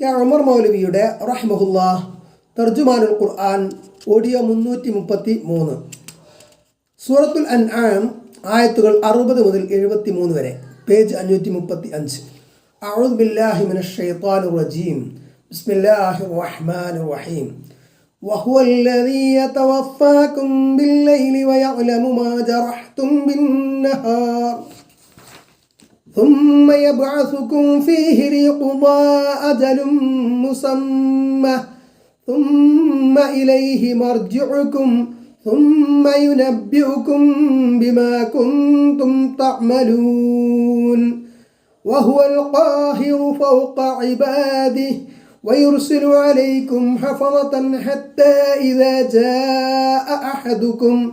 K Umar മൗലവിയുടെ റഹ്മഹുല്ല തർജുമാനുൽ ഖുർആൻ audio മുന്നൂറ്റി മുപ്പത്തി മൂന്ന് സൂറത്തുൽ അൻആം ആയത്തുകൾ അറുപത് മുതൽ എഴുപത്തി മൂന്ന് വരെ പേജ് അഞ്ഞൂറ്റി മുപ്പത്തി അഞ്ച് أعوذ بالله من الشيطان الرجيم بسم الله الرحمن الرحيم وهو الذي يتوفاكم بالليل ويعلم ما جرحتم بالنهار ثم يبعثكم فيه ليقضى أجل مسمى. ثم إليه مرجعكم ثم ينبئكم بما كنتم تعملون. وهو القاهر فوق عباده ويرسل عليكم حفظة حتى إذا جاء أحدكم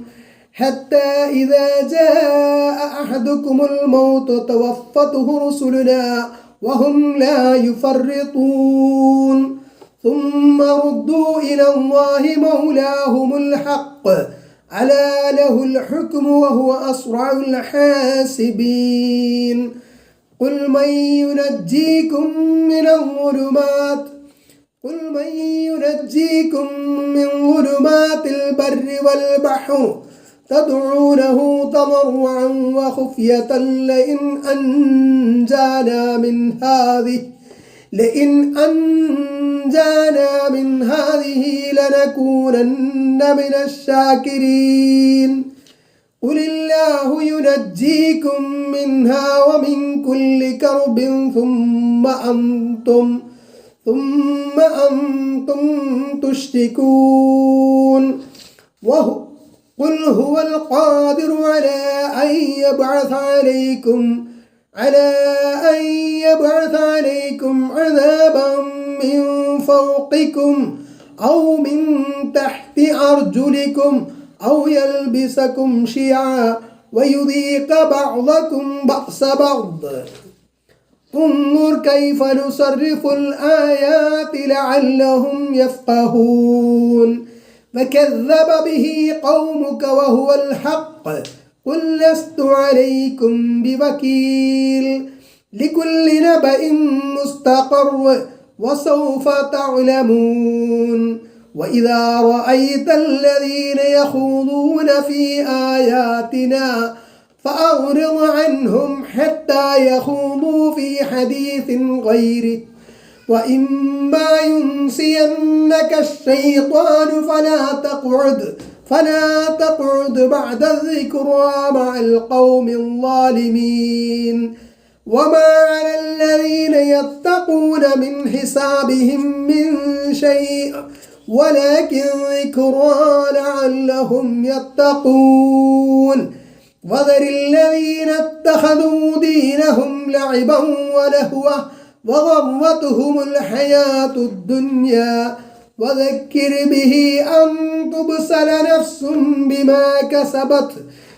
حتى إذا جاء أحدكم الموت توفته رسلنا وهم لا يفرطون. ثم ردوا إلى الله مولاهم الحق. ألا له الحكم وهو أسرع الحاسبين. قل من ينجيكم من الظلمات؟ قل من ينجيكم من ظلمات البر والبحر؟ تدعونه تضرعا وخفية لئن أنجانا من هذه لئن أنجانا من هذه لنكونن من الشاكرين. قل الله ينجيكم منها ومن كل كرب ثم أنتم ثم أنتم تشركون. وهو قل هو القادر على أن يبعث عليكم على أن يبعث عليكم عذابا من فوقكم أو من تحت أرجلكم أو يلبسكم شيعا ويذيق بعضكم بأس بعض. انظر كيف نصرف الآيات لعلهم يفقهون. فكذب به قومك وهو الحق. قل لست عليكم بوكيل. لكل نبأ مستقر وسوف تعلمون. وإذا رأيت الذين يخوضون في آياتنا فأعرض عنهم حتى يخوضوا في حديث غيره وإما ينسينك الشيطان فلا تقعد فلا تقعد بعد الذكرى مع القوم الظالمين. وما على الذين يتقون من حسابهم من شيء ولكن ذكرى لعلهم يتقون. وذر الذين اتخذوا دينهم لعبا ولهوا وغرتهم الحياة الدنيا. وذكر به أن تبسل نفس بما كسبت.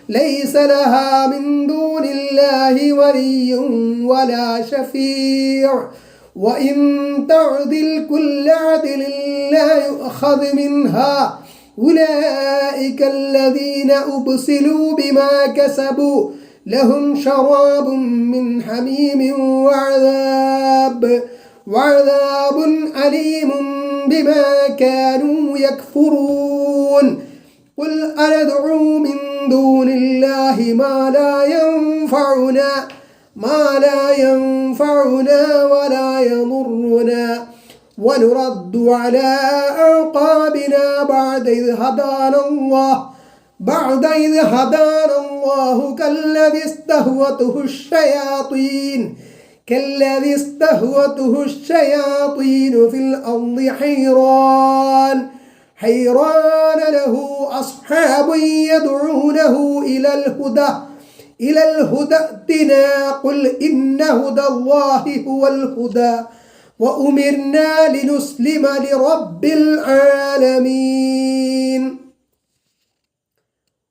ليس لها من دون الله ولي ولا شفيع. وإن تعدل كل عدل لا يؤخذ منها. أولئك الذين أبسلوا بما كسبوا. لهم شراب من حميم وعذاب وعذاب أليم بما كانوا يكفرون. قل أندعو من دون الله ما لا ينفعنا ما لا ينفعنا ولا يضرنا. ونرد على أعقابنا بعد إذ هدانا الله. بعد إذ هدانا الله كالذي استهوته الشياطين كالذي استهوته الشياطين في الأرض حيران حيران له أصحاب يدعونه إلى الهدى إلى الهدى ائتنا قل إن هدى الله هو الهدى وأمرنا لنسلم لرب العالمين.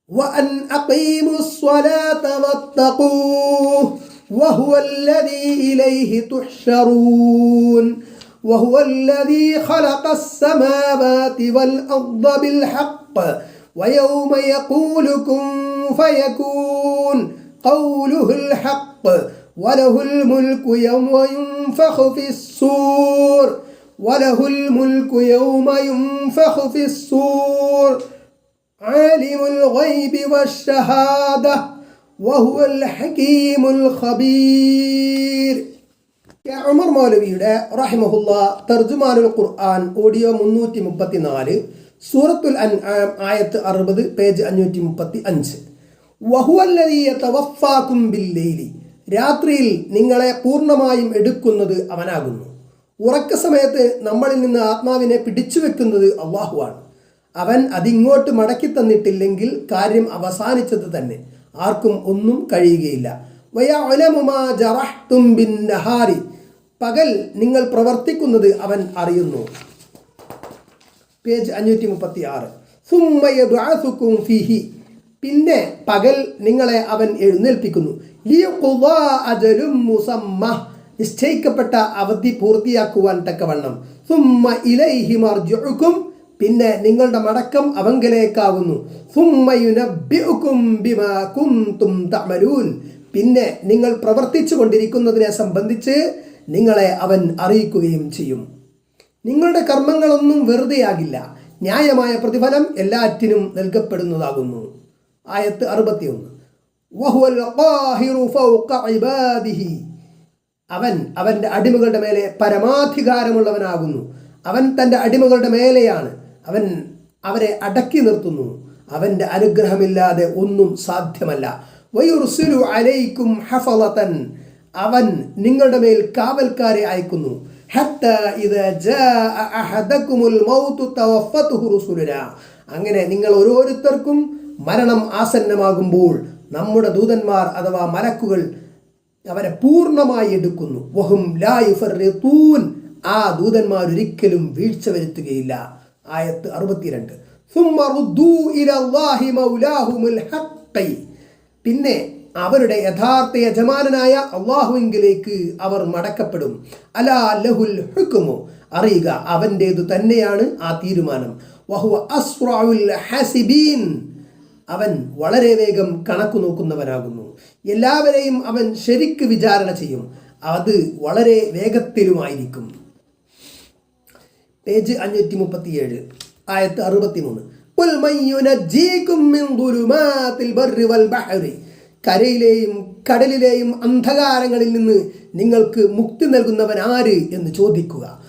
وأن أقيموا الصلاة واتقوه وهو الذي إليه تحشرون وهو الذي خلق السماوات والأرض بالحق ويوم يقول كن فيكون قوله الحق وله الملك يوم ينفخ في الصور وله الملك يوم ينفخ في الصور عالم الغيب والشهادة وهو الحكيم الخبير ഉമർ മൗലവിയുടെ റഹിമഹുല്ല തർജുമാനുൽ ഖുർആൻ ഓഡിയോ മുന്നൂറ്റി മുപ്പത്തി നാല് സൂറത്തുൽ അൻ ആയത്ത് അറുപത് പേജ് അഞ്ഞൂറ്റി മുപ്പത്തി അഞ്ച് വഹുവല്ലതീയ തവഫാക്കും ബില്ലൈലി രാത്രിയിൽ നിങ്ങളെ പൂർണ്ണമായും എടുക്കുന്നത് അവനാകുന്നു ഉറക്ക സമയത്ത് നമ്മളിൽ നിന്ന് ആത്മാവിനെ പിടിച്ചു വെക്കുന്നത് അള്ളാഹുവാണ് അവൻ അതിങ്ങോട്ട് മടക്കി തന്നിട്ടില്ലെങ്കിൽ കാര്യം അവസാനിച്ചത് തന്നെ. ആർക്കും ഒന്നും കഴിയുകയില്ല. പകൽ നിങ്ങൾ പ്രവർത്തിക്കുന്നത് അവൻ അറിയുന്നു. പേജ് അഞ്ഞൂറ്റി മുപ്പത്തി ആറ് ഫിഹി. പിന്നെ പകൽ നിങ്ങളെ അവൻ എഴുന്നേൽപ്പിക്കുന്നു. നിശ്ചയിക്കപ്പെട്ട അവധി പൂർത്തിയാക്കുവാൻ തക്കവണ്ണം. സുമ്മ ഇലൈഹി മർജിഉക്കും പിന്നെ നിങ്ങളുടെ മടക്കം തഅമലൂൻ. പിന്നെ നിങ്ങൾ പ്രവർത്തിച്ചു കൊണ്ടിരിക്കുന്നതിനെ സംബന്ധിച്ച് നിങ്ങളെ അവൻ അറിയിക്കുകയും ചെയ്യും. നിങ്ങളുടെ കർമ്മങ്ങളൊന്നും വെറുതെയാകില്ല. ന്യായമായ പ്രതിഫലം എല്ലാറ്റിനും നൽകപ്പെടുന്നതാകുന്നു. ആയത്ത് അറുപത്തിയൊന്ന്. അവൻ അവന്റെ അടിമകളുടെ മേലെ പരമാധികാരമുള്ളവനാകുന്നു. അവൻ തന്റെ അടിമകളുടെ മേലെയാണ്. അവൻ അവരെ അടക്കി നിർത്തുന്നു. അവന്റെ അനുഗ്രഹമില്ലാതെ ഒന്നും സാധ്യമല്ല. വയുർസുലു അലൈക്കും ഹഫലതൻ അവൻ നിങ്ങളുടെ മേൽ കാവൽക്കാരെ അയക്കുന്നു. അങ്ങനെ നിങ്ങൾ ഓരോരുത്തർക്കും മരണം ആസന്നമാകുമ്പോൾ നമ്മുടെ ദൂതന്മാർ അഥവാ മലക്കുകൾ അവരെ പൂർണമായി എടുക്കുന്നു. വഹും ലായുഫൂൻ ആ ദൂതന്മാർ ഒരിക്കലും വീഴ്ച വരുത്തുകയില്ല. ആയത്ത് അറുപത്തിരണ്ട്. പിന്നെ അവരുടെ യഥാർത്ഥ യജമാനായ അള്ളാഹുവിങ്കിലേക്ക് അവർ മടക്കപ്പെടും. അലാ ലഹുൽ ഹുക്കുമോ അറിയുക അവന്റേതു തന്നെയാണ് ആ തീരുമാനം. വഹുവ ഹസിബീൻ. അവൻ വളരെ വേഗം കണക്കു നോക്കുന്നവനാകുന്നു. എല്ലാവരെയും അവൻ ശരിക്ക് വിചാരണ ചെയ്യും. അത് വളരെ വേഗത്തിലുമായിരിക്കും. പേജ് അഞ്ഞൂറ്റി മുപ്പത്തിയേഴ് ആയത്ത് അറുപത്തി മൂന്ന് മൻ യുനജ്ജീകും മിൻ ദുലുമാത്തിൽ ബർരി വൽ ബഹരി." കരയിലെയും കടലിലെയും അന്ധകാരങ്ങളിൽ നിന്ന് നിങ്ങൾക്ക് മുക്തി നൽകുന്നവൻ ആര് എന്ന് ചോദിക്കുക.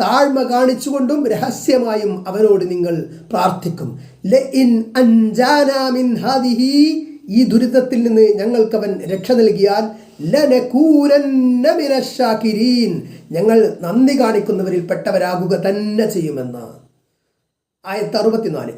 താഴ്മ കാണിച്ചുകൊണ്ടും രഹസ്യമായും അവനോട് നിങ്ങൾ പ്രാർത്ഥിക്കും ഈ ദുരിതത്തിൽ നിന്ന് ഞങ്ങൾക്കവൻ രക്ഷ നൽകിയാൽ ഞങ്ങൾ നന്ദി കാണിക്കുന്നവരിൽ പെട്ടവരാകുക തന്നെ ചെയ്യുമെന്ന്. ആയത്ത് അറുപത്തിനാല്.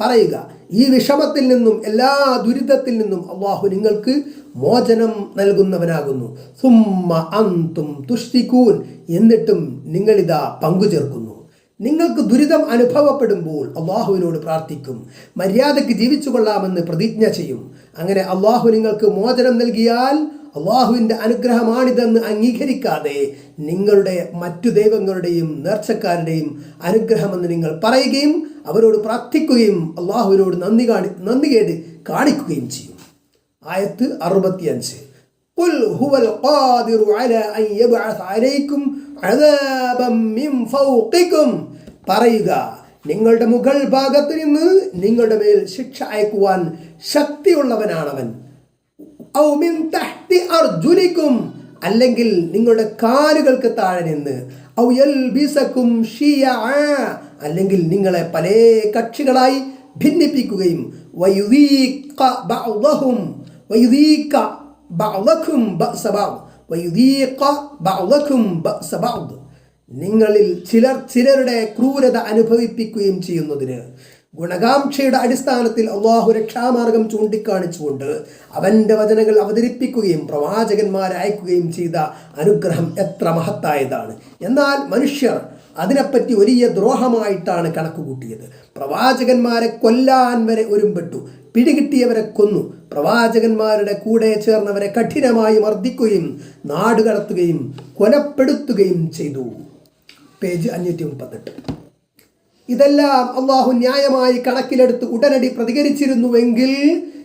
പറയുക ഈ വിഷമത്തിൽ നിന്നും എല്ലാ ദുരിതത്തിൽ നിന്നും അള്ളാഹു നിങ്ങൾക്ക് മോചനം നൽകുന്നവനാകുന്നു. സുമ്മ അന്തും തുഷ്ടിക്കൂൻ എന്നിട്ടും നിങ്ങളിതാ പങ്കുചേർക്കുന്നു. നിങ്ങൾക്ക് ദുരിതം അനുഭവപ്പെടുമ്പോൾ അള്ളാഹുവിനോട് പ്രാർത്ഥിക്കും മര്യാദയ്ക്ക് ജീവിച്ചു കൊള്ളാമെന്ന് പ്രതിജ്ഞ ചെയ്യും അങ്ങനെ അള്ളാഹു നിങ്ങൾക്ക് മോചനം നൽകിയാൽ അള്ളാഹുവിൻ്റെ അനുഗ്രഹമാണിതെന്ന് അംഗീകരിക്കാതെ നിങ്ങളുടെ മറ്റു ദൈവങ്ങളുടെയും നേർച്ചക്കാരുടെയും അനുഗ്രഹമെന്ന് നിങ്ങൾ പറയുകയും അവരോട് പ്രാർത്ഥിക്കുകയും അള്ളാഹുവിനോട് നന്ദി കാണി നന്ദികേട് കാണിക്കുകയും ചെയ്യും ആയത്ത് അറുപത്തിയഞ്ച് قل هو القادر على أن يبعث عليكم عذابا من فوقكم പറയുക നിങ്ങളുടെ മുകൾ ഭാഗത്ത് നിന്ന് നിങ്ങളുടെ മേൽ ശിക്ഷ അയക്കുവാൻ ശക്തിയുള്ളവനാണവൻ. അർജുലിക്കും അല്ലെങ്കിൽ നിങ്ങളുടെ കാലുകൾക്ക് താഴെ നിന്ന്. അല്ലെങ്കിൽ നിങ്ങളെ പല കക്ഷികളായി ഭിന്നിപ്പിക്കുകയും നിങ്ങളിൽ ചിലർ ചിലരുടെ ക്രൂരത അനുഭവിപ്പിക്കുകയും ചെയ്യുന്നതിന് ഗുണകാംക്ഷയുടെ അടിസ്ഥാനത്തിൽ അള്ളാഹു രക്ഷാമാർഗം ചൂണ്ടിക്കാണിച്ചുകൊണ്ട് അവന്റെ വചനങ്ങൾ അവതരിപ്പിക്കുകയും പ്രവാചകന്മാരെ അയക്കുകയും ചെയ്ത അനുഗ്രഹം എത്ര മഹത്തായതാണ്. എന്നാൽ മനുഷ്യർ അതിനെപ്പറ്റി വലിയ ദ്രോഹമായിട്ടാണ് കണക്ക് കൂട്ടിയത്. പ്രവാചകന്മാരെ കൊല്ലാൻ വരെ ഒരുമ്പെട്ടു പിടികിട്ടിയവരെ കൊന്നു പ്രവാചകന്മാരുടെ കൂടെ ചേർന്നവരെ കഠിനമായി മർദ്ദിക്കുകയും നാടുകടത്തുകയും കൊലപ്പെടുത്തുകയും ചെയ്തു. പേജ് അഞ്ഞൂറ്റി മുപ്പത്തെട്ട് ഇതെല്ലാം അള്ളാഹു ന്യായമായി കണക്കിലെടുത്ത് ഉടനടി പ്രതികരിച്ചിരുന്നുവെങ്കിൽ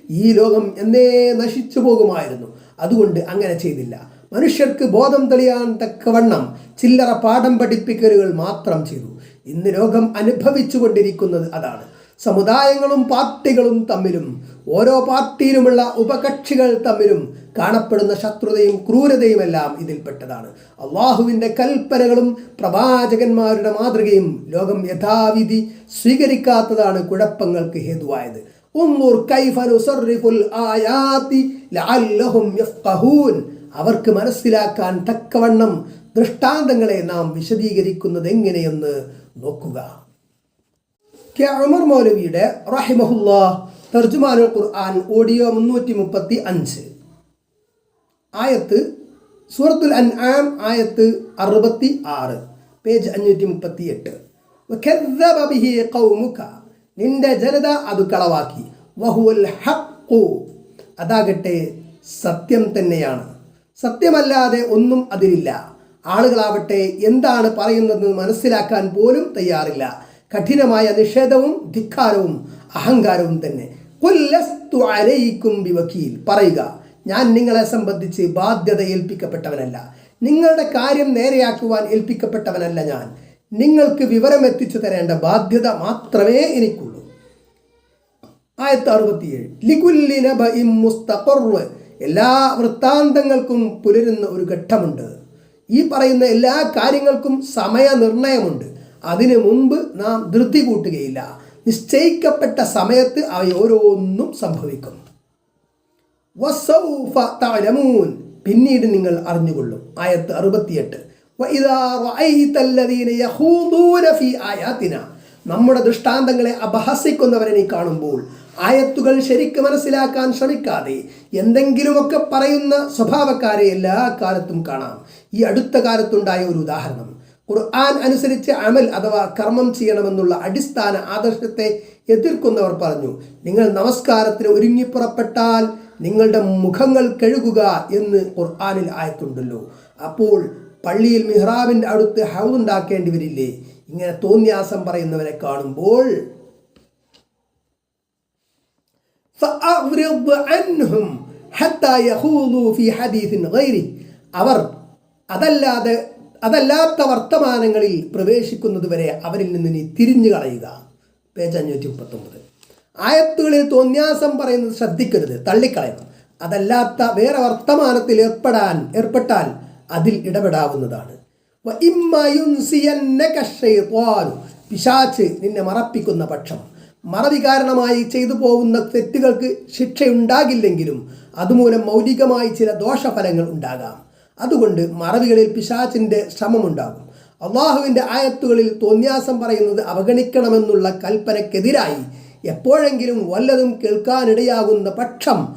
ഈ ലോകം എന്നേ നശിച്ചു പോകുമായിരുന്നു. അതുകൊണ്ട് അങ്ങനെ ചെയ്തില്ല. മനുഷ്യർക്ക് ബോധം തെളിയാൻ തക്കവണ്ണം ചില്ലറ പാഠം പഠിപ്പിക്കലുകൾ മാത്രം ചെയ്തു. ഇന്ന് ലോകം അനുഭവിച്ചു കൊണ്ടിരിക്കുന്നത് അതാണ്. സമുദായങ്ങളും പാർട്ടികളും തമ്മിലും ഓരോ പാർട്ടിയിലുമുള്ള ഉപകക്ഷികൾ തമ്മിലും കാണപ്പെടുന്ന ശത്രുതയും ക്രൂരതയുമെല്ലാം ഇതിൽപ്പെട്ടതാണ്. അള്ളാഹുവിന്റെ കൽപ്പനകളും പ്രവാചകന്മാരുടെ മാതൃകയും ലോകം യഥാവിധി സ്വീകരിക്കാത്തതാണ് കുഴപ്പങ്ങൾക്ക് ഹേതുവായത്. അവർക്ക് മനസ്സിലാക്കാൻ തക്കവണ്ണം ദൃഷ്ടാന്തങ്ങളെ നാം വിശദീകരിക്കുന്നത് എങ്ങനെയെന്ന് നോക്കുക. കെ ഉമർ മൗലവിയുടെ തർജുമാനുൽ ഖുർആൻ ഓഡിയോ മുന്നൂറ്റി മുപ്പത്തി അഞ്ച് ആയത്ത് സൂറത്തുൽ അൻആം ആയത്ത് അറുപത്തി ആറ് പേജ് അഞ്ഞൂറ്റി മുപ്പത്തി എട്ട് നിന്റെ ജനത അത് കളവാക്കി. വഹുവൽ അതാകട്ടെ സത്യം തന്നെയാണ്. സത്യമല്ലാതെ ഒന്നും അതിലില്ല. ആളുകളാവട്ടെ എന്താണ് പറയുന്നതെന്ന് മനസ്സിലാക്കാൻ പോലും തയ്യാറില്ല. കഠിനമായ നിഷേധവും ധിക്കാരവും അഹങ്കാരവും തന്നെ. ബിവക്കീൽ. പറയുക ഞാൻ നിങ്ങളെ സംബന്ധിച്ച് ബാധ്യത ഏൽപ്പിക്കപ്പെട്ടവനല്ല. നിങ്ങളുടെ കാര്യം നേരെയാക്കുവാൻ ഏൽപ്പിക്കപ്പെട്ടവനല്ല ഞാൻ. നിങ്ങൾക്ക് വിവരം എത്തിച്ചു തരേണ്ട ബാധ്യത മാത്രമേ എനിക്കുള്ളൂ. ആയിരത്തി അറുപത്തിയേഴ് മുസ്തഖറ് എല്ലാ വൃത്താന്തങ്ങൾക്കും പുലരുന്ന ഒരു ഘട്ടമുണ്ട്. ഈ പറയുന്ന എല്ലാ കാര്യങ്ങൾക്കും സമയനിർണയമുണ്ട്. അതിനു മുമ്പ് നാം ധൃതി കൂട്ടുകയില്ല നിശ്ചയിക്കപ്പെട്ട സമയത്ത് അവ ഓരോന്നും സംഭവിക്കും പിന്നീട് നിങ്ങൾ അറിഞ്ഞുകൊള്ളും. ആയത്ത് അറുപത്തിയെട്ട്. നമ്മുടെ ദൃഷ്ടാന്തങ്ങളെ അപഹസിക്കുന്നവരെ നീ കാണുമ്പോൾ ആയത്തുകൾ ശരിക്ക് മനസ്സിലാക്കാൻ ശ്രമിക്കാതെ എന്തെങ്കിലുമൊക്കെ പറയുന്ന സ്വഭാവക്കാരെ എല്ലാ കാലത്തും കാണാം. ഈ അടുത്ത കാലത്തുണ്ടായ ഒരു ഉദാഹരണം. ഖുർആൻ അനുസരിച്ച് അമൽ അഥവാ കർമ്മം ചെയ്യണമെന്നുള്ള അടിസ്ഥാന ആദർശത്തെ എതിർക്കുന്നവർ പറഞ്ഞു നിങ്ങൾ നമസ്കാരത്തിന് ഒരുങ്ങിപ്പുറപ്പെട്ടാൽ നിങ്ങളുടെ മുഖങ്ങൾ കഴുകുക എന്ന് ഖുർആാനിൽ ആയിട്ടുണ്ടല്ലോ അപ്പോൾ പള്ളിയിൽ മിഹ്റാബിന്റെ അടുത്ത് ഹൗതുണ്ടാക്കേണ്ടി വരില്ലേ? ഇങ്ങനെ തോന്നിയാസം പറയുന്നവരെ കാണുമ്പോൾ അവർ അതല്ലാതെ അതല്ലാത്ത വർത്തമാനങ്ങളിൽ പ്രവേശിക്കുന്നത് വരെ അവരിൽ നിന്ന് നീ തിരിഞ്ഞു കളയുക. പേജ് അഞ്ഞൂറ്റി മുപ്പത്തൊമ്പത് ആയത്തുകളിൽ തോന്യാസം പറയുന്നത് ശ്രദ്ധിക്കരുത് തള്ളിക്കളയണം. അതല്ലാത്ത വേറെ വർത്തമാനത്തിൽ ഏർപ്പെടാൻ ഏർപ്പെട്ടാൽ അതിൽ ഇടപെടാവുന്നതാണ്. പിശാച്ച് നിന്നെ മറപ്പിക്കുന്ന പക്ഷം. മറവി കാരണമായി ചെയ്തു പോകുന്ന തെറ്റുകൾക്ക് ശിക്ഷയുണ്ടാകില്ലെങ്കിലും അതുമൂലം മൗലികമായി ചില ദോഷഫലങ്ങൾ ഉണ്ടാകാം. അതുകൊണ്ട് മറവികളിൽ പിശാചിന്റെ ശ്രമമുണ്ടാകും. അള്ളാഹുവിന്റെ ആയത്തുകളിൽ തോന്യാസം പറയുന്നത് അവഗണിക്കണമെന്നുള്ള കൽപ്പനയ്ക്കെതിരായി എപ്പോഴെങ്കിലും വല്ലതും കേൾക്കാനിടയാകുന്ന പക്ഷം.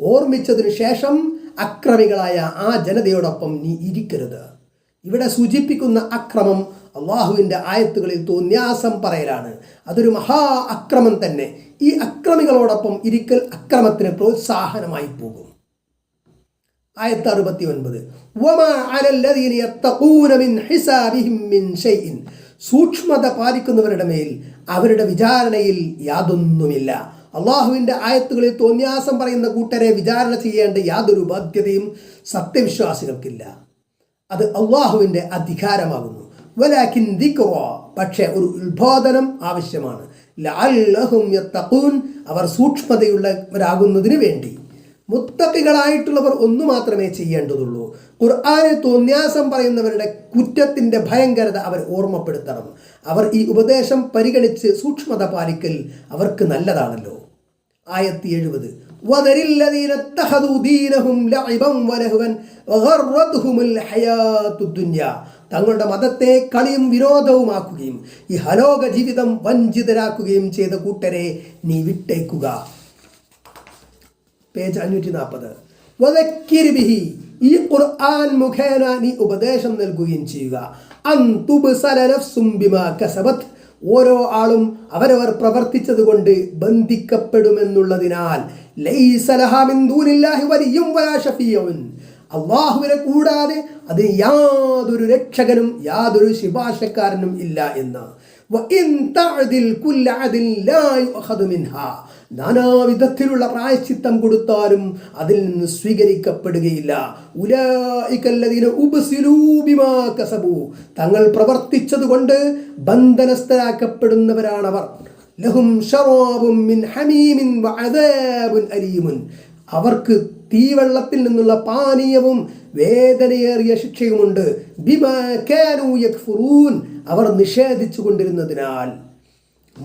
ഓർമ്മിച്ചതിനു ശേഷം അക്രമികളായ ആ ജനതയോടൊപ്പം നീ ഇരിക്കരുത്. ഇവിടെ സൂചിപ്പിക്കുന്ന അക്രമം അള്ളാഹുവിന്റെ ആയത്തുകളിൽ തോന്യാസം പറയലാണ്. അതൊരു മഹാ അക്രമം തന്നെ. ഈ അക്രമികളോടൊപ്പം ഇരിക്കൽ അക്രമത്തിന് പ്രോത്സാഹനമായി പോകും. ആയത്ത് അറുപത്തി ഒൻപത് സൂക്ഷ്മത പാലിക്കുന്നവരുടെ മേൽ അവരുടെ വിചാരണയിൽ യാതൊന്നുമില്ല. അള്ളാഹുവിന്റെ ആയത്തുകളിൽ തോന്യാസം പറയുന്ന കൂട്ടരെ വിചാരണ ചെയ്യേണ്ട യാതൊരു ബാധ്യതയും സത്യവിശ്വാസികൾക്കില്ല. അത് അള്ളാഹുവിന്റെ അധികാരമാകുന്നു. വലാക്കിൻ ദിക്റ. പക്ഷേ ഒരു ഉത്ബോധനം ആവശ്യമാണ്. ലഅല്ലഹും യത്തഖൂൻ. അവർ സൂക്ഷ്മതയുള്ളവരാകുന്നതിന് വേണ്ടി. മുത്തക്കികളായിട്ടുള്ളവർ ഒന്നു മാത്രമേ ചെയ്യേണ്ടതുള്ളൂ. ഖുർആാനെ തോന്യാസം പറയുന്നവരുടെ കുറ്റത്തിന്റെ ഭയങ്കരത അവർ ഓർമ്മപ്പെടുത്തണം. അവർ ഈ ഉപദേശം പരിഗണിച്ച് സൂക്ഷ്മത പാലിക്കൽ അവർക്ക് നല്ലതാണല്ലോ. ആയത്തി എഴുപത് തങ്ങളുടെ മതത്തെ കളിയും വിരോധവുമാക്കുകയും ഈ ഹലോക ജീവിതം വഞ്ചിതരാക്കുകയും ചെയ്ത കൂട്ടരെ നീ വിട്ടേക്കുക. പേജ് അഞ്ഞൂറ്റി നാൽപ്പത് ഈ ഖുർആൻ മുഖേന നീ ഉപദേശം നൽകുകയും ചെയ്യുക. കസബത് ഓരോ ആളും അവരവർ പ്രവർത്തിച്ചത് കൊണ്ട് ബന്ധിക്കപ്പെടുമെന്നുള്ളതിനാൽ ലൈസലഹാമിൻ ദൂനില്ലാഹി വലിയും വലാ ഷഫിയവൻ അള്ളാഹുവിനെ കൂടാതെ അത് യാതൊരു രക്ഷകനും യാതൊരു ശുപാർശക്കാരനും ഇല്ല എന്ന്. നാനാവിധത്തിലുള്ള പ്രായശ്ചിത്തം കൊടുത്താലും അതിൽ നിന്ന് സ്വീകരിക്കപ്പെടുകയില്ല. തങ്ങൾ പ്രവർത്തിച്ചതുകൊണ്ട് ബന്ധനസ്ഥരാക്കപ്പെടുന്നവരാണവർ. ലഹും മിൻ ഹമീമിൻ അവർക്ക് തീവെള്ളത്തിൽ നിന്നുള്ള പാനീയവും വേദനയേറിയ ശിക്ഷയുമുണ്ട്. അവർ നിഷേധിച്ചു കൊണ്ടിരുന്നതിനാൽ.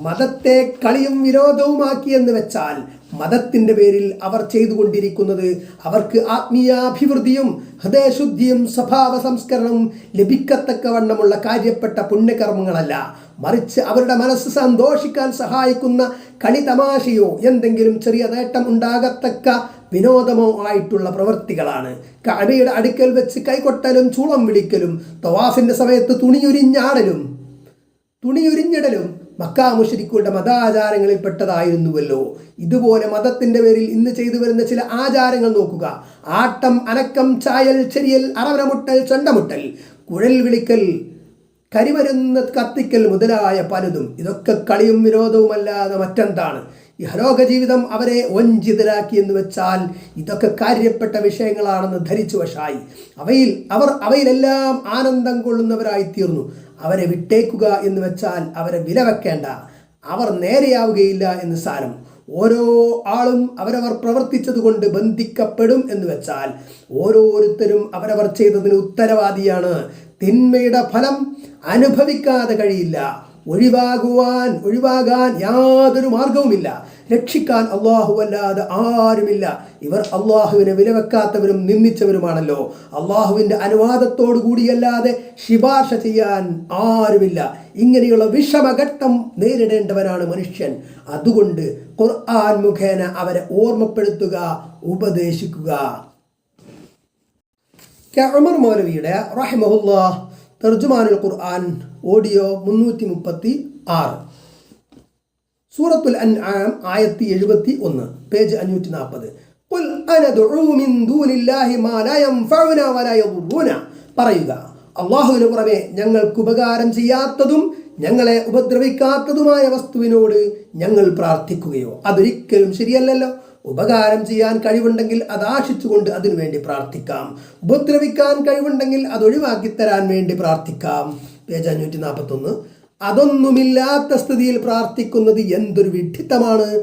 മതത്തെ കളിയും വിരോധവുമാക്കി എന്ന് വെച്ചാൽ മതത്തിന്റെ പേരിൽ അവർ ചെയ്തുകൊണ്ടിരിക്കുന്നത് അവർക്ക് ആത്മീയാഭിവൃദ്ധിയും ഹൃദയശുദ്ധിയും സ്വഭാവ സംസ്കരണവും ലഭിക്കത്തക്കവണ്ണമുള്ള കാര്യപ്പെട്ട പുണ്യകർമ്മങ്ങളല്ല. മറിച്ച് അവരുടെ മനസ്സ് സന്തോഷിക്കാൻ സഹായിക്കുന്ന കളി തമാശയോ എന്തെങ്കിലും ചെറിയ നേട്ടം ഉണ്ടാകത്തക്ക വിനോദമോ ആയിട്ടുള്ള പ്രവൃത്തികളാണ് കഅബയുടെ അടുക്കൽ വെച്ച് കൈകൊട്ടലും ചൂളം വിളിക്കലും തവാഫിന്റെ സമയത്ത് തുണിയുരിഞ്ഞാടലും തുണിയുരിഞ്ഞിടലും മക്കാ മതാചാരങ്ങളിൽ പെട്ടതായിരുന്നുവല്ലോ ഇതുപോലെ മതത്തിന്റെ പേരിൽ ഇന്ന് ചെയ്തു വരുന്ന ചില ആചാരങ്ങൾ നോക്കുക. ആട്ടം അനക്കം ചായൽ ചെരിയൽ അറവരമുട്ടൽ ചെണ്ടമുട്ടൽ കുഴൽ വിളിക്കൽ കരിമരുന്ന് കത്തിക്കൽ മുതലായ പലതും. ഇതൊക്കെ കളിയും വിനോദവുമല്ലാതെ മറ്റെന്താണ്? ഇഹലോക ജീവിതം അവരെ വഞ്ചിതരാക്കി എന്ന് വെച്ചാൽ ഇതൊക്കെ കാര്യപ്പെട്ട വിഷയങ്ങളാണെന്ന് ധരിച്ചു വശായി. അവയിൽ അവർ അവയിലെല്ലാം ആനന്ദം കൊള്ളുന്നവരായി തീർന്നു അവരെ വിട്ടേക്കുക എന്ന് വെച്ചാൽ അവരെ വില വെക്കേണ്ട അവർ നേരെയാവുകയില്ല എന്ന് സാരം. ഓരോ ആളും അവരവർ പ്രവർത്തിച്ചതുകൊണ്ട് ബന്ധിക്കപ്പെടും എന്ന് വെച്ചാൽ ഓരോരുത്തരും അവരവർ ചെയ്തതിന് ഉത്തരവാദിയാണ്. തിന്മയുടെ ഫലം അനുഭവിക്കാതെ കഴിയില്ല. ഒഴിവാകുവാൻ ഒഴിവാകാൻ യാതൊരു മാർഗവുമില്ല. രക്ഷിക്കാൻ അള്ളാഹു അല്ലാതെ ആരുമില്ല. ഇവർ അള്ളാഹുവിനെ വിലവെക്കാത്തവരും നിന്ദിച്ചവരുമാണല്ലോ. അള്ളാഹുവിന്റെ അനുവാദത്തോടു കൂടിയല്ലാതെ ശിപാർശ ചെയ്യാൻ ആരുമില്ല. ഇങ്ങനെയുള്ള വിഷമഘട്ടം നേരിടേണ്ടവനാണ് മനുഷ്യൻ. അതുകൊണ്ട് ഖുർആൻ മുഖേന അവരെ ഓർമ്മപ്പെടുത്തുക ഉപദേശിക്കുക. കമർ മൗലവിയുടെ റഹിമഹുല്ലാ തർജുമാനുൽ ഖുർആൻ ഓഡിയോ മുന്നൂറ്റി മുപ്പത്തി ആറ് സൂറത്തുൽ അൻആം ആയത്തി എഴുപത്തി ഒന്ന് പേജ് അഞ്ഞൂറ്റി നാൽപ്പത് പറയുക അള്ളാഹുവിന് പുറമെ ഞങ്ങൾക്ക് ഉപകാരം ചെയ്യാത്തതും ഞങ്ങളെ ഉപദ്രവിക്കാത്തതുമായ വസ്തുവിനോട് ഞങ്ങൾ പ്രാർത്ഥിക്കുകയോ അതൊരിക്കലും ശരിയല്ലല്ലോ. ഉപകാരം ചെയ്യാൻ കഴിവുണ്ടെങ്കിൽ അത് ആശിച്ചുകൊണ്ട് അതിനുവേണ്ടി പ്രാർത്ഥിക്കാം. ഉപദ്രവിക്കാൻ കഴിവുണ്ടെങ്കിൽ അത് ഒഴിവാക്കി തരാൻ വേണ്ടി പ്രാർത്ഥിക്കാം. പേജ് അഞ്ഞൂറ്റി നാൽപ്പത്തൊന്ന് അതൊന്നുമില്ലാത്ത സ്ഥിതിയിൽ പ്രാർത്ഥിക്കുന്നത് എന്തൊരു വിഡ്ഢിത്തമാണ്.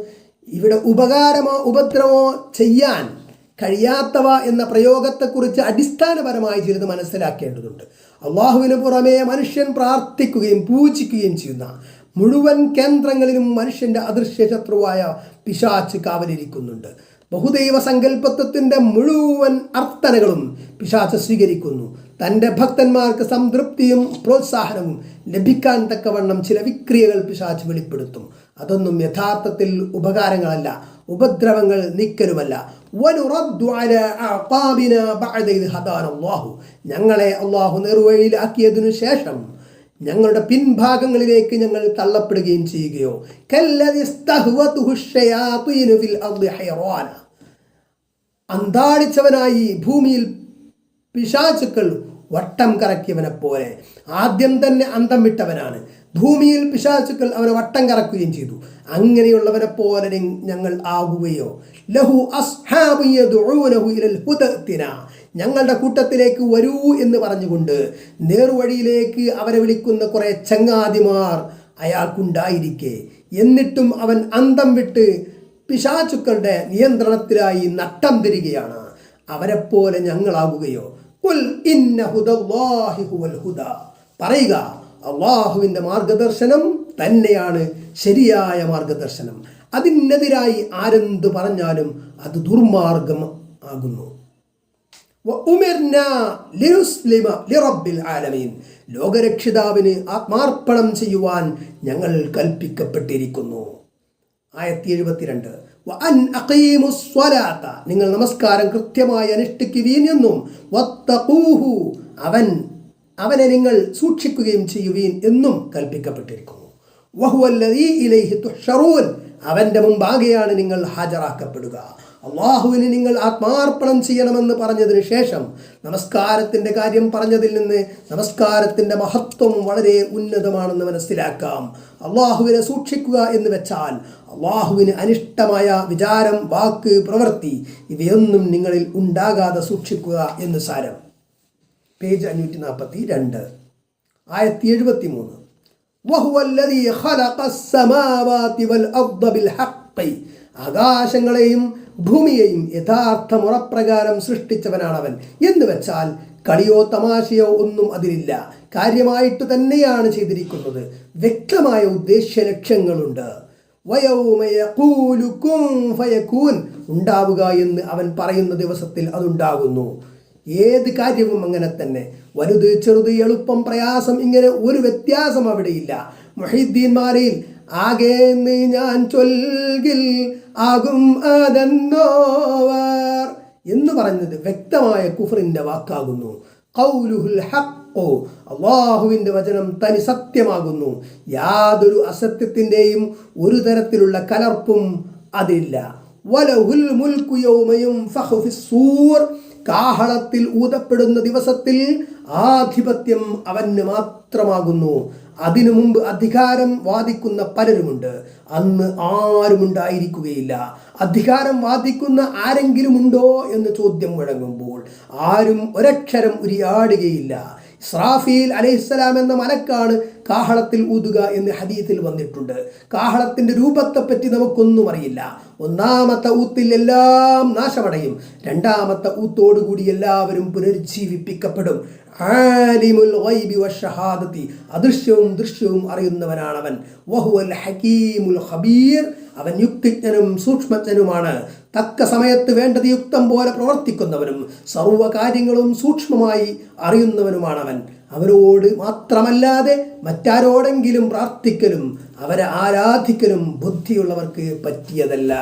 ഇവിടെ ഉപകാരമോ ഉപദ്രവമോ ചെയ്യാൻ കഴിയാത്തവ എന്ന പ്രയോഗത്തെക്കുറിച്ച് അടിസ്ഥാനപരമായി ചിലത് മനസ്സിലാക്കേണ്ടതുണ്ട്. അള്ളാഹുവിന് പുറമേ മനുഷ്യൻ പ്രാർത്ഥിക്കുകയും പൂജിക്കുകയും ചെയ്യുന്ന മുഴുവൻ കേന്ദ്രങ്ങളിലും മനുഷ്യന്റെ അദൃശ്യ ശത്രുവായ പിശാച്ച് കാവലിരിക്കുന്നുണ്ട്. ബഹുദൈവ സങ്കല്പത്വത്തിന്റെ മുഴുവൻ അർത്ഥനകളും പിശാച്ച് സ്വീകരിക്കുന്നു. തന്റെ ഭക്തന്മാർക്ക് സംതൃപ്തിയും പ്രോത്സാഹനവും ലഭിക്കാൻ തക്കവണ്ണം ചില വിക്രിയകൾ പിശാച്ച് വെളിപ്പെടുത്തും. അതൊന്നും യഥാർത്ഥത്തിൽ ഉപകാരങ്ങളല്ല ഉപദ്രവങ്ങൾ നീക്കലുമല്ല. ഞങ്ങളെ അള്ളാഹു നിർവഴിയിലാക്കിയതിനു ശേഷം ഞങ്ങളുടെ പിൻഭാഗങ്ങളിലേക്ക് ഞങ്ങൾ തള്ളപ്പെടുകയും ചെയ്യുകയോ. അന്താളിച്ചവനായി ഭൂമിയിൽ പിശാചുക്കൾ വട്ടം കറക്കിയവനെ പോലെ ആദ്യം തന്നെ അന്തം വിട്ടവനാണ് ഭൂമിയിൽ പിശാചുക്കൾ അവനെ വട്ടം കറക്കുകയും ചെയ്തു. അങ്ങനെയുള്ളവരെ പോലെ ഞങ്ങൾ ആകുകയോ? ലഹു ഞങ്ങളുടെ കൂട്ടത്തിലേക്ക് വരൂ എന്ന് പറഞ്ഞുകൊണ്ട് നേർവഴിയിലേക്ക് അവരെ വിളിക്കുന്ന കുറെ ചങ്ങാതിമാർ അയാൾക്കുണ്ടായിരിക്കെ. എന്നിട്ടും അവൻ അന്തം വിട്ട് പിശാചുക്കളുടെ നിയന്ത്രണത്തിലായി നട്ടം തിരികെയാണ്. അവരെപ്പോലെ ഞങ്ങളാകുകയോ? പറയുക അള്ളാഹുവിന്റെ മാർഗദർശനം തന്നെയാണ് ശരിയായ മാർഗദർശനം. അതിനെതിരായി ആരെന്ത് പറഞ്ഞാലും അത് ദുർമാർഗം ആകുന്നു. ലോകരക്ഷിതാവിന് ആത്മാർപ്പണം ചെയ്യുവാൻ ഞങ്ങൾ കൽപ്പിക്കപ്പെട്ടിരിക്കുന്നു. ആയിരത്തി എഴുപത്തിരണ്ട്. നിങ്ങൾ നമസ്കാരം കൃത്യമായി അനുഷ്ഠിക്കുകയും എന്നും വത്തഖൂഹു. അവൻ അവനെ നിങ്ങൾ സൂക്ഷിക്കുകയും ചെയ്യുവീൻ എന്നും കൽപ്പിക്കപ്പെട്ടിരിക്കുന്നു. വഹുവല്ലദീ ഇലൈഹി മുമ്പാകെയാണ് നിങ്ങൾ ഹാജരാക്കപ്പെടുക. അള്ളാഹുവിന് നിങ്ങൾ ആത്മാർപ്പണം ചെയ്യണമെന്ന് പറഞ്ഞതിന് ശേഷം നമസ്കാരത്തിന്റെ കാര്യം പറഞ്ഞതിൽ നിന്ന് നമസ്കാരത്തിന്റെ മഹത്വം വളരെ ഉന്നതമാണെന്ന് മനസ്സിലാക്കാം. അള്ളാഹുവിനെ സൂക്ഷിക്കുക എന്ന് വെച്ചാൽ അള്ളാഹുവിന് അനിഷ്ടമായ വിചാരം വാക്ക് പ്രവൃത്തി ഇവയൊന്നും നിങ്ങളിൽ ഉണ്ടാകാതെ സൂക്ഷിക്കുക എന്ന് സാരം. പേജ് അഞ്ഞൂറ്റി നാൽപ്പത്തി രണ്ട് ആയിരത്തി എഴുപത്തി മൂന്ന് ആകാശങ്ങളെയും ഭൂമിയെയും യഥാർത്ഥ മുറപ്രകാരം സൃഷ്ടിച്ചവനാണവൻ. എന്ന് വെച്ചാൽ കളിയോ തമാശയോ ഒന്നും അതിലില്ല. കാര്യമായിട്ട് തന്നെയാണ് ചെയ്തിരിക്കുന്നത്. വ്യക്തമായ ഉദ്ദേശ്യ ലക്ഷ്യങ്ങളുണ്ട്. ഉണ്ടാവുക എന്ന് അവൻ പറയുന്ന ദിവസത്തിൽ അതുണ്ടാകുന്നു. ഏത് കാര്യവും അങ്ങനെ തന്നെ. വലുത് ചെറുത് എളുപ്പം പ്രയാസം ഇങ്ങനെ ഒരു വ്യത്യാസം അവിടെയില്ല. മൊഹീദ്ദീൻമാരിൽ ആകെ ഞാൻ ചൊൽകിൽ ആകും അതെന്നോവർ എന്ന് പറഞ്ഞത് വ്യക്തമായ കുഫറിന്റെ വാക്കാകുന്നു. കൗലുഹുൽ ഹഖ്. അള്ളാഹുവിന്റെ വചനം തനി സത്യമാകുന്നു. യാതൊരു അസത്യത്തിന്റെയും ഒരു തരത്തിലുള്ള കലർപ്പും അതില്ല. വലഹുൽ മുൽക്കു യൗമയും ഫഖു ഫിസ്സൂർ. കാഹളത്തിൽ ഊതപ്പെടുന്ന ദിവസത്തിൽ ആധിപത്യം അവന് മാത്രമാകുന്നു. അതിനു മുമ്പ് അധികാരം വാദിക്കുന്ന പലരുമുണ്ട്. അന്ന് ആരുമുണ്ടായിരിക്കുകയില്ല. അധികാരം വാദിക്കുന്ന ആരെങ്കിലും ഉണ്ടോ എന്ന് ചോദ്യം മുഴങ്ങുമ്പോൾ ആരും ഒരക്ഷരം ഉരിയാടുകയില്ല. ഇസ്രാഫീൽ അലൈഹിസ്സലാം എന്ന മലക്കാണ് കാഹളത്തിൽ ഊതുക എന്ന് ഹദീത്തിൽ വന്നിട്ടുണ്ട്. കാഹളത്തിന്റെ രൂപത്തെപ്പറ്റി നമുക്കൊന്നും അറിയില്ല. ഒന്നാമത്തെ ഊത്തിൽ എല്ലാം നാശമടയും. രണ്ടാമത്തെ ഊത്തോടുകൂടി എല്ലാവരും പുനരുജ്ജീവിപ്പിക്കപ്പെടും. ആലിമുൽ അദൃശ്യവും ദൃശ്യവും അറിയുന്നവനാണവൻ. വഹുവൽ ഹക്കീമുൽ ഖബീർ. അവൻ യുക്തിജ്ഞനും സൂക്ഷ്മജ്ഞനുമാണ്. തക്ക സമയത്ത് വേണ്ടത് യുക്തം പോലെ പ്രവർത്തിക്കുന്നവനും സർവ കാര്യങ്ങളും സൂക്ഷ്മമായി അറിയുന്നവനുമാണവൻ. അവരോട് മാത്രമല്ലാതെ മറ്റാരോടെങ്കിലും പ്രാർത്ഥിക്കലും അവരെ ആരാധിക്കലും ബുദ്ധിയുള്ളവർക്ക് പറ്റിയതല്ല.